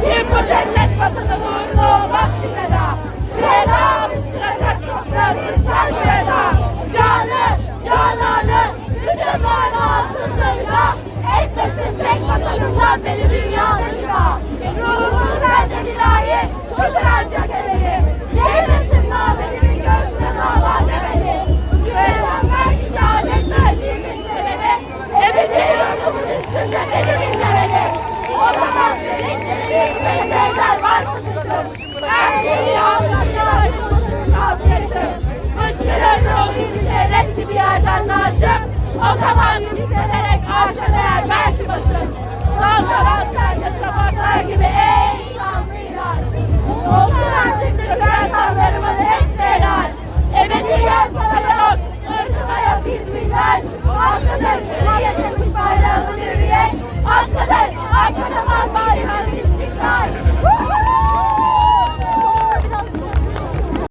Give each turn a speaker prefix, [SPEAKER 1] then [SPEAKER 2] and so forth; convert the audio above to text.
[SPEAKER 1] Kim bu cennet vatanın uğruna olmaz ki feda. Şüheda müşkülata çok lazım sen şüheda. Canı, cananı, bütün manasında hüda. Etmesin tek vatanından beni dünya. Hey!